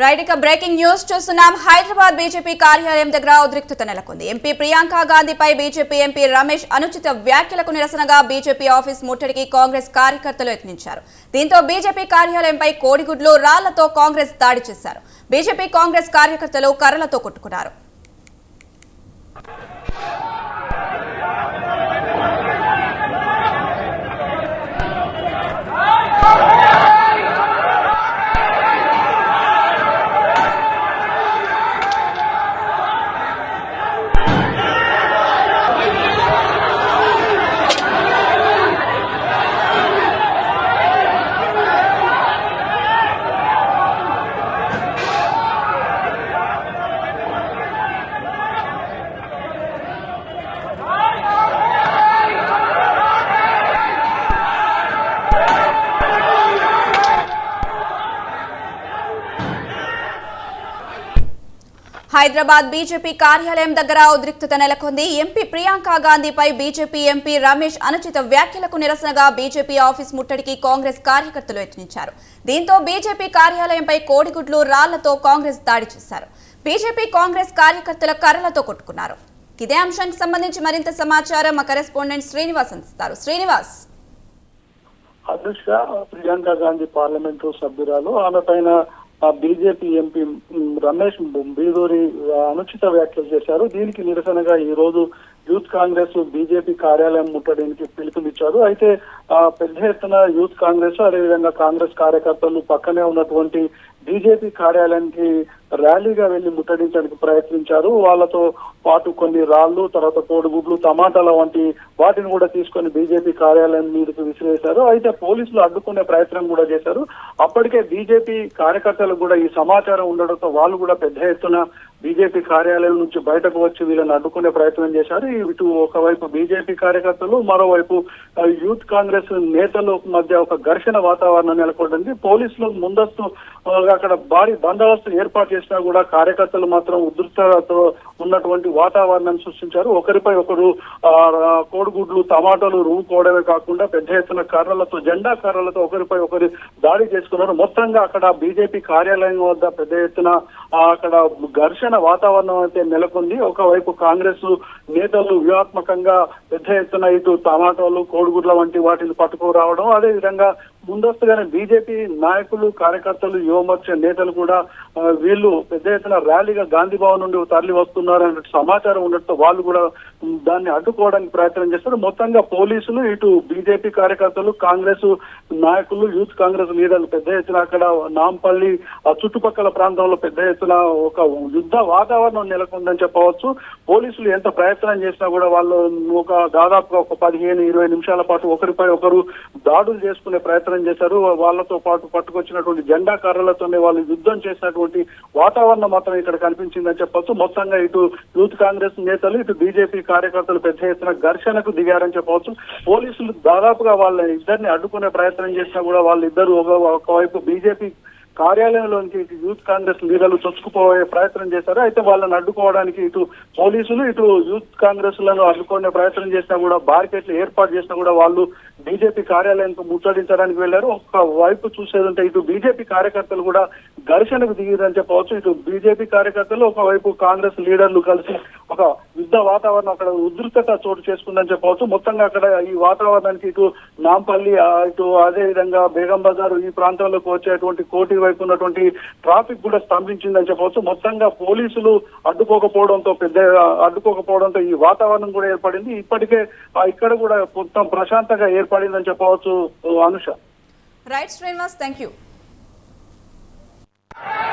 Right ఇక breaking news చూస్తున్నాం. Hyderabad BJP కార్యాలయం దగ్గర ఉద్రిక్తత నెలకొంది. ఎంపీ ప్రియాంక గాంధీపై బీజేపీ ఎంపీ రమేష్ అనుచిత వ్యాఖ్యలకు నిరసనగా బీజేపీ ఆఫీస్ ముట్టడికి కాంగ్రెస్ కార్యకర్తలు యత్నించారు. దీంతో బీజేపీ కార్యాలయంపై కోడిగుడ్లు రాళ్ళతో కాంగ్రెస్ దాడి చేశారు. బీజేపీ కాంగ్రెస్ కార్యకర్తలు కర్రలతో కొట్టుకున్నారు. హైదరాబాద్ బీజేపీ కార్యాలయం దగ్గర ఉద్రిక్తత నెలకొంది. ఎంపీ ప్రియాంక గాంధీపై బీజేపీ ఎంపీ రమేష్ అనుచిత వ్యాఖ్యలకు నిరసనగా బీజేపీ ఆఫీస్ ముట్టడికి కాంగ్రెస్ కార్యకర్తలు యత్నించారు. దీంతో బీజేపీ కార్యాలయంపై కోడిగుడ్లు రాళ్ళతో కాంగ్రెస్ దాడి చేశారు. బీజేపీ కాంగ్రెస్ కార్యకర్తల కర్రలతో కొట్టుకున్నారు. ఇదే అంశానికి సంబంధించి మరింత సమాచారం మా కరెస్పాండెంట్ శ్రీనివాస్ అందిస్తారు. శ్రీనివాస్. అధ్యక్ష ప్రియాంక గాంధీ పార్లమెంటు సభ్యురాలు. ఆమె పైన బీజేపీ ఎంపీ రమేష్ బీదూరి అనుచిత వ్యాఖ్యలు చేశారు. దీనికి నిరసనగా ఈ రోజు యూత్ కాంగ్రెస్ బీజేపీ కార్యాలయం ముట్టడానికి పిలుపునిచ్చారు. అయితే ఆ, పెద్ద ఎత్తున యూత్ కాంగ్రెస్ అదేవిధంగా కాంగ్రెస్ కార్యకర్తలు పక్కనే ఉన్నటువంటి బీజేపీ కార్యాలయానికి ర్యాలీగా వెళ్ళి ముట్టడించడానికి ప్రయత్నించారు. వాళ్ళతో పాటు కొన్ని రాళ్ళు తర్వాత కోడిగుడ్లు టమాటాల వంటి వాటిని కూడా తీసుకొని బీజేపీ కార్యాలయం మీదకు విసిరేశారు. అయితే పోలీసులు అడ్డుకునే ప్రయత్నం కూడా చేశారు. అప్పటికే బీజేపీ కార్యకర్తలకు కూడా ఈ సమాచారం ఉండడంతో వాళ్ళు కూడా పెద్ద ఎత్తున బీజేపీ కార్యాలయం నుంచి బయటకు వచ్చి వీళ్ళని అడ్డుకునే ప్రయత్నం చేశారు. ఇటు ఒకవైపు బీజేపీ కార్యకర్తలు మరోవైపు యూత్ కాంగ్రెస్ నేతల మధ్య ఒక ఘర్షణ వాతావరణం నెలకొంటుంది. పోలీసులు ముందస్తు అక్కడ భారీ బందోబస్తు ఏర్పాటు చేసినా కూడా కార్యకర్తలు మాత్రం ఉధృతతో ఉన్నటువంటి వాతావరణం సృష్టించారు. ఒకరిపై ఒకరు కోడిగుడ్లు టమాటాలు రూపుకోవడమే కాకుండా పెద్ద ఎత్తున కర్రలతో జెండా కర్రలతో ఒకరిపై ఒకరు దాడి చేసుకున్నారు. మొత్తంగా అక్కడ బీజేపీ కార్యాలయం వద్ద పెద్ద ఎత్తున అక్కడ ఘర్షణ వాతావరణం అయితే నెలకొంది. ఒకవైపు కాంగ్రెస్ నేతలు వ్యూహాత్మకంగా పెద్ద ఎత్తున ఇటు టమాటోలు కోడిగుడ్ల వంటి వాటిని పట్టుకురావడం అదే విధంగా ముందస్తుగానే బీజేపీ నాయకులు కార్యకర్తలు యువమోర్చా నేతలు కూడా వీళ్ళు పెద్ద ఎత్తున ర్యాలీగా గాంధీ భవన్ నుండి తరలి వస్తున్నారు సమాచారం ఉండటంతో వాళ్ళు కూడా దాన్ని అడ్డుకోవడానికి ప్రయత్నం చేస్తారు. మొత్తంగా పోలీసులు ఇటు బీజేపీ కార్యకర్తలు కాంగ్రెస్ నాయకులు యూత్ కాంగ్రెస్ లీడర్లు పెద్ద ఎత్తున అక్కడ నాంపల్లి ఆ చుట్టుపక్కల ప్రాంతంలో పెద్ద ఎత్తున ఒక యుద్ధ వాతావరణం నెలకొందని చెప్పవచ్చు. పోలీసులు ఎంత ప్రయత్నం చేసినా కూడా వాళ్ళు ఒక దాదాపుగా ఒక పదిహేను ఇరవై నిమిషాల పాటు ఒకరిపై ఒకరు దాడులు చేసుకునే ప్రయత్నం చేశారు. వాళ్ళతో పాటు పట్టుకొచ్చినటువంటి జెండా కర్రలతోనే వాళ్ళు యుద్ధం చేసినటువంటి వాతావరణం మాత్రం ఇక్కడ కనిపించిందని చెప్పొచ్చు. మొత్తంగా ఇటు యూత్ కాంగ్రెస్ నేతలు ఇటు బీజేపీ కార్యకర్తలు పెద్ద ఎత్తున ఘర్షణకు దిగారని చెప్పవచ్చు పోలీసులు దాదాపుగా వాళ్ళ ఇద్దరిని అడ్డుకునే ప్రయత్నం చేసినా కూడా వాళ్ళిద్దరూ ఒక ఒకవైపు బీజేపీ కార్యాలయంలోనికి ఇటు యూత్ కాంగ్రెస్ లీడర్లు చొచ్చుకుపోయే ప్రయత్నం చేశారు. అయితే వాళ్ళని అడ్డుకోవడానికి ఇటు పోలీసులు ఇటు యూత్ కాంగ్రెస్లను అడ్డుకునే ప్రయత్నం చేసినా కూడా బార్కెట్లు ఏర్పాటు చేసినా కూడా వాళ్ళు బీజేపీ కార్యాలయానికి ముట్టడించడానికి వెళ్ళారు ఒక వైపు చూసేదంటే ఇటు బీజేపీ కార్యకర్తలు కూడా ఘర్షణకు దిగిందని చెప్పవచ్చు. ఇటు బీజేపీ కార్యకర్తలు ఒకవైపు కాంగ్రెస్ లీడర్లు కలిసి ఒక యుద్ధ వాతావరణం అక్కడ ఉధృతత చోటు చేసుకుందని చెప్పవచ్చు. మొత్తంగా అక్కడ ఈ వాతావరణానికి ఇటు నాంపల్లి ఇటు అదే విధంగా బేగం బజార్ ఈ ప్రాంతంలోకి వచ్చేటువంటి కోటి వైపు ఉన్నటువంటి ట్రాఫిక్ కూడా స్తంభించిందని చెప్పవచ్చు. మొత్తంగా పోలీసులు అడ్డుకోకపోవడంతో పెద్ద అడ్డుకోకపోవడంతో ఈ వాతావరణం కూడా ఏర్పడింది. ఇప్పటికే ఇక్కడ కూడా మొత్తం ప్రశాంతంగా ఏర్పడిందని చెప్పవచ్చు Anusha. Right Srinivas thank you Yeah.